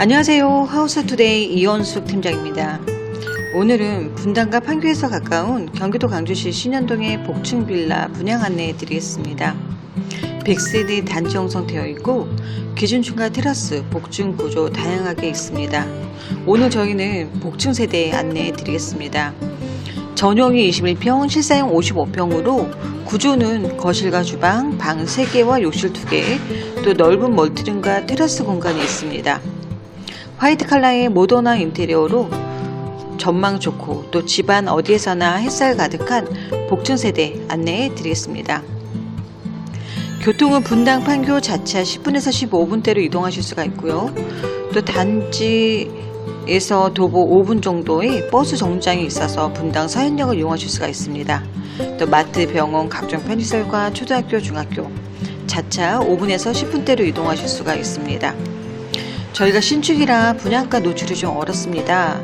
안녕하세요. 하우스투데이 이원숙 팀장입니다. 오늘은 분당과 판교에서 가까운 경기도 광주시 신현동의 복층 빌라 분양 안내해 드리겠습니다. 100세대 단지 형성되어 있고 기준 중과 테라스, 복층 구조 다양하게 있습니다. 오늘 저희는 복층 세대 안내해 드리겠습니다. 전용이 21평, 실사용 55평으로 구조는 거실과 주방, 방 3개와 욕실 2개, 또 넓은 멀티룸과 테라스 공간이 있습니다. 화이트 컬러의 모던한 인테리어로 전망 좋고 또 집안 어디에서나 햇살 가득한 복층 세대 안내해 드리겠습니다. 교통은 분당 판교 자차 10분에서 15분대로 이동하실 수가 있고요. 또 단지 에서 도보 5분 정도의 버스 정류장이 있어서 분당 서현역을 이용하실 수가 있습니다. 또 마트, 병원, 각종 편의시설과 초등학교, 중학교 자차 5분에서 10분대로 이동하실 수가 있습니다. 저희가 신축이라 분양가 노출이 좀 어렵습니다.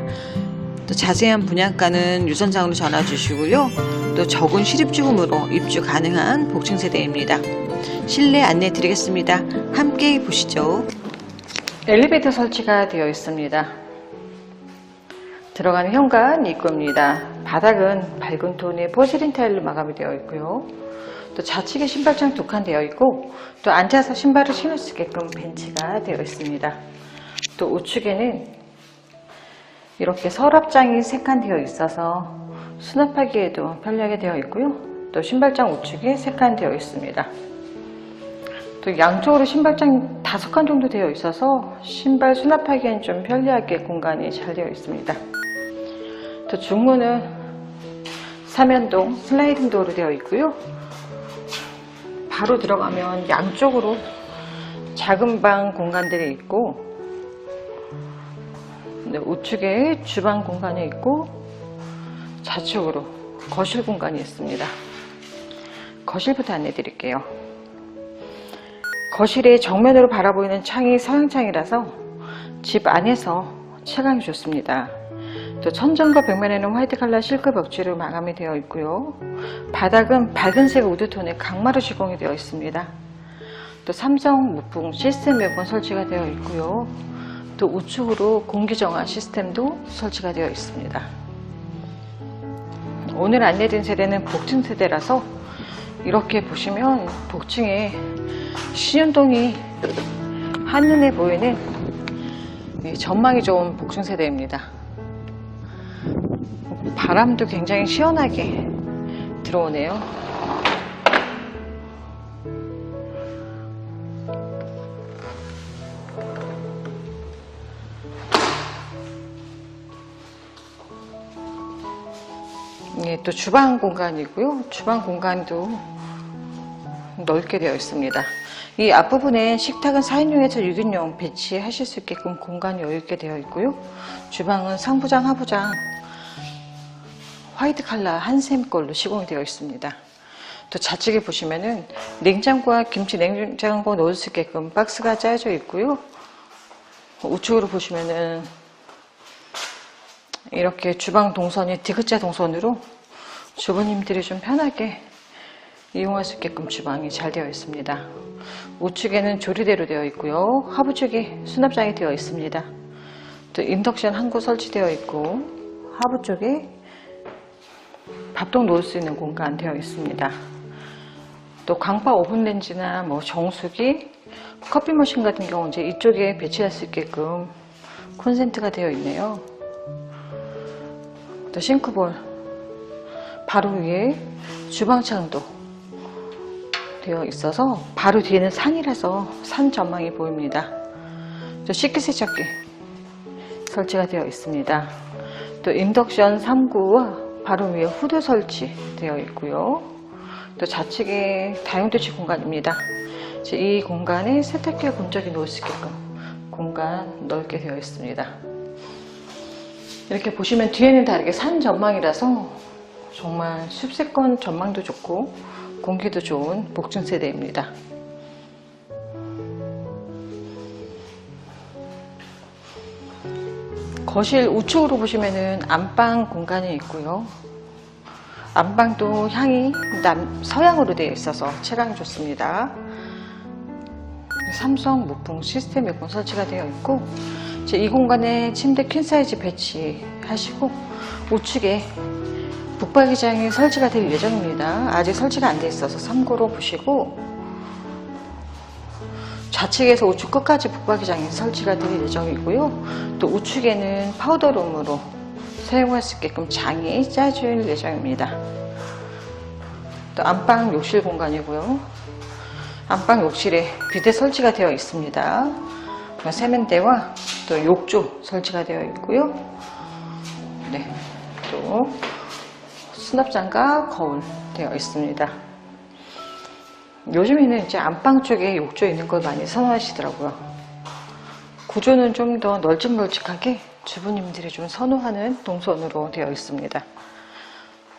또 자세한 분양가는 유선장으로 전화 주시고요. 또 적은 실입주금으로 입주 가능한 복층 세대입니다. 실내 안내 드리겠습니다. 함께 보시죠. 엘리베이터 설치가 되어 있습니다. 들어가는 현관 입구입니다. 바닥은 밝은 톤의 포세린 타일로 마감이 되어 있고요. 또 좌측에 신발장 두 칸 되어 있고 또 앉아서 신발을 신을 수 있게끔 벤치가 되어 있습니다. 또 우측에는 이렇게 서랍장이 세 칸 되어 있어서 수납하기에도 편리하게 되어 있고요. 또 신발장 우측에 세 칸 되어 있습니다. 또 양쪽으로 신발장 다섯 칸 정도 되어 있어서 신발 수납하기엔 좀 편리하게 공간이 잘 되어 있습니다. 또 중문은 삼연동 슬라이딩 도어로 되어 있고요. 바로 들어가면 양쪽으로 작은 방 공간들이 있고 네, 우측에 주방 공간이 있고 좌측으로 거실 공간이 있습니다. 거실부터 안내 드릴게요. 거실의 정면으로 바라보이는 창이 서양창이라서 집 안에서 채광이 좋습니다. 또 천정과 벽면에는 화이트 컬러 실크 벽지로 마감이 되어 있고요. 바닥은 밝은색 우드톤의 강마루 시공이 되어 있습니다. 또 삼성 무풍 시스템 에어컨 설치가 되어 있고요. 또 우측으로 공기정화 시스템도 설치가 되어 있습니다. 오늘 안내된 세대는 복층 세대라서 이렇게 보시면 복층에 신현동이 한눈에 보이는 이 전망이 좋은 복층 세대입니다. 바람도 굉장히 시원하게 들어오네요. 예, 또 주방 공간이고요. 주방 공간도 넓게 되어 있습니다. 이 앞부분에 식탁은 4인용에서 6인용 배치하실 수 있게끔 공간이 여유 있게 되어 있고요. 주방은 상부장, 하부장 화이트 칼라 한샘 걸로 시공이 되어 있습니다. 또 좌측에 보시면은 냉장고와 김치 냉장고 넣을 수 있게끔 박스가 짜여져 있고요. 우측으로 보시면은 이렇게 주방 동선이 디귿자 동선으로 주부님들이 좀 편하게 이용할 수 있게끔 주방이 잘 되어 있습니다. 우측에는 조리대로 되어 있고요. 하부 쪽에 수납장이 되어 있습니다. 또 인덕션 한 곳 설치되어 있고 하부 쪽에 밥통 놓을 수 있는 공간 되어 있습니다. 또 강파 오븐 렌지나 뭐 정수기, 커피 머신 같은 경우 이제 이쪽에 배치할 수 있게끔 콘센트가 되어 있네요. 또 싱크볼 바로 위에 주방창도 되어 있어서 바로 뒤에는 산이라서 산 전망이 보입니다. 또 식기세척기 설치가 되어 있습니다. 또 인덕션 3구와 바로 위에 후드 설치되어 있고요. 또 좌측에 다용도치 공간입니다. 이 공간에 세탁기와 건조기 놓을 수 있게끔 공간 넓게 되어 있습니다. 이렇게 보시면 뒤에는 다르게 산 전망이라서 정말 숲세권 전망도 좋고 공기도 좋은 복층 세대입니다. 거실 우측으로 보시면은 안방 공간이 있고요. 안방도 향이 남, 서양으로 되어 있어서 체감이 좋습니다. 삼성 무풍 시스템 에어컨 설치가 되어 있고 이 공간에 침대 퀸 사이즈 배치하시고 우측에 북박이장이 설치가 될 예정입니다. 아직 설치가 안 돼 있어서 참고로 보시고 좌측에서 우측 끝까지 북박이장이 설치가 될 예정이고요. 또 우측에는 파우더룸으로 사용할 수 있게끔 장이 짜줄 예정입니다. 또 안방 욕실 공간이고요. 안방 욕실에 비대 설치가 되어 있습니다. 세면대와 또 욕조 설치가 되어 있고요. 네, 또 수납장과 거울 되어 있습니다. 요즘에는 이제 안방 쪽에 욕조 있는 걸 많이 선호하시더라고요. 구조는 좀 더 널찍널찍하게 주부님들이 좀 선호하는 동선으로 되어 있습니다.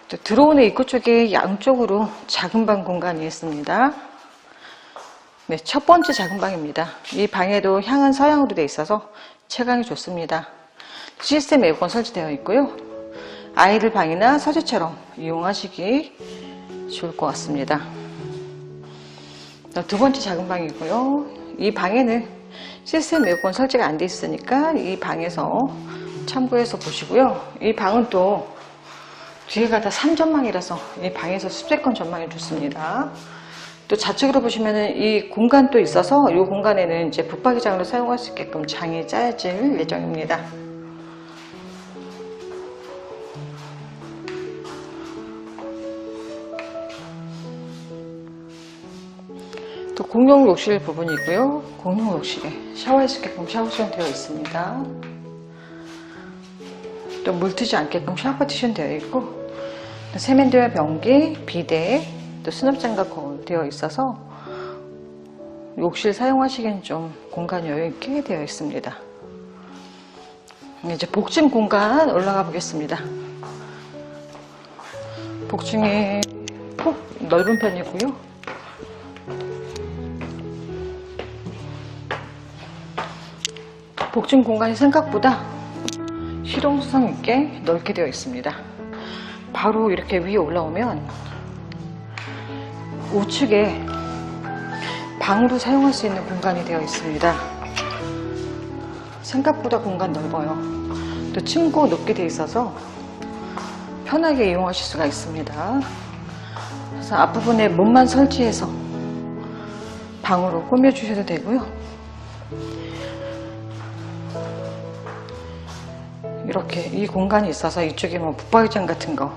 또 들어오는 입구 쪽에 양쪽으로 작은 방 공간이 있습니다. 네, 첫 번째 작은 방입니다. 이 방에도 향은 서양으로 되어 있어서 채광이 좋습니다. 시스템 에어컨 설치되어 있고요. 아이들 방이나 서재처럼 이용하시기 좋을 것 같습니다. 두 번째 작은 방이고요. 이 방에는 시스템 에어컨 설치가 안 돼 있으니까 이 방에서 참고해서 보시고요. 이 방은 또 뒤에가 다 산전망이라서 이 방에서 습세권 전망이 좋습니다. 또 좌측으로 보시면은 이 공간도 있어서 이 공간에는 이제 붙박이장으로 사용할 수 있게끔 장이 짜질 예정입니다. 공용 욕실 부분이고요. 공용 욕실에 샤워할 수 있게끔 샤워 시션 되어 있습니다. 또 물 트지 않게끔 샤워 파티션 되어 있고 또 세면대와 변기, 비데, 또 수납장과 거울 되어 있어서 욕실 사용하시기엔 좀 공간 여유 있게 되어 있습니다. 이제 복층 공간 올라가 보겠습니다. 복층이 폭 넓은 편이고요. 복층 공간이 생각보다 실용성 있게 넓게 되어 있습니다. 바로 이렇게 위에 올라오면 우측에 방으로 사용할 수 있는 공간이 되어 있습니다. 생각보다 공간 넓어요. 또 침구 높게 되어 있어서 편하게 이용하실 수가 있습니다. 그래서 앞부분에 문만 설치해서 방으로 꾸며주셔도 되고요. 이렇게 이 공간이 있어서 이쪽에 뭐 붙박이장 같은 거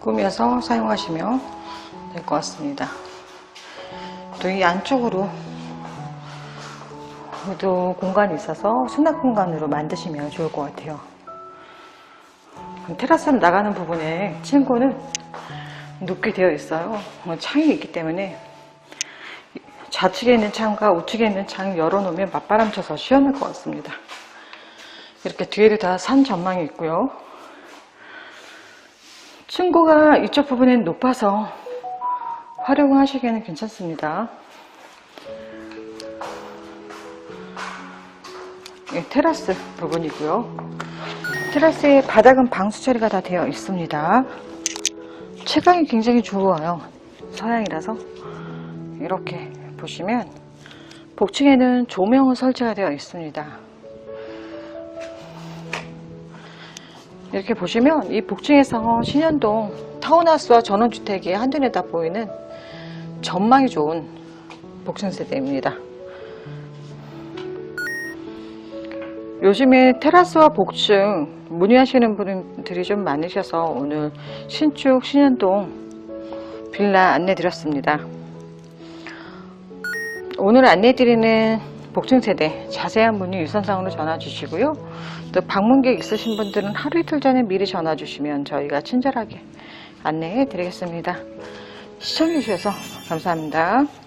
꾸며서 사용하시면 될 것 같습니다. 또 이 안쪽으로 또 공간이 있어서 수납 공간으로 만드시면 좋을 것 같아요. 테라스로 나가는 부분에 친구는 높게 되어 있어요. 뭐 창이 있기 때문에 좌측에 있는 창과 우측에 있는 창 열어놓으면 맞바람 쳐서 시원할 것 같습니다. 이렇게 뒤에도 다 산 전망이 있고요. 층고가 이쪽 부분엔 높아서 활용하시기에는 괜찮습니다. 예, 테라스 부분이고요. 테라스의 바닥은 방수 처리가 다 되어 있습니다. 채광이 굉장히 좋아요. 서양이라서 이렇게 보시면 복층에는 조명은 설치가 되어 있습니다. 이렇게 보시면 이 복층에서 신현동 타운하우스와 전원주택이 한눈에 다 보이는 전망이 좋은 복층 세대입니다. 요즘에 테라스와 복층 문의하시는 분들이 좀 많으셔서 오늘 신축 신현동 빌라 안내 드렸습니다. 오늘 안내 드리는 복층 세대 자세한 문의 유선상으로 전화 주시고요. 또 방문객 있으신 분들은 하루 이틀 전에 미리 전화 주시면 저희가 친절하게 안내해 드리겠습니다. 시청해 주셔서 감사합니다.